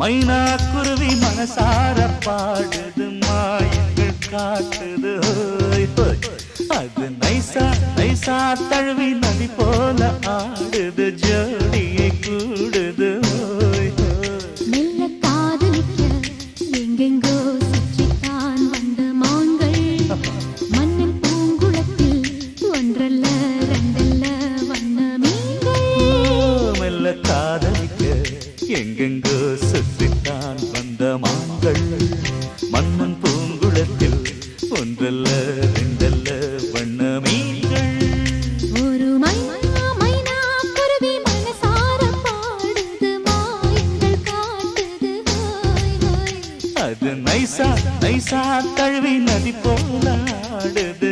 மைனா குருவி மனசார பாடுது மாயங்கள் காட்டுது. அது நைசா நைசா தழுவி நதி போல ஆடுது ஜோடியை கூடுது. மெல்ல காதலிக்க எங்கெங்கோ சுற்றித்தான் வந்த மான்கள் மண்ணின் பூங்குளத்தில் ஒன்றல்ல ரெண்டல்ல வண்ண மீன்கள் மெல்ல எங்கெங்கோ சுற்றித்தான் வந்த மான்கள். மன்னன் பூங்குளத்தில் ஒன்றல்ல ரெண்டல்ல வண்ண மீன்கள். ஒரு அது நைசா நைசா தழுவி நதி போல ஆடுது.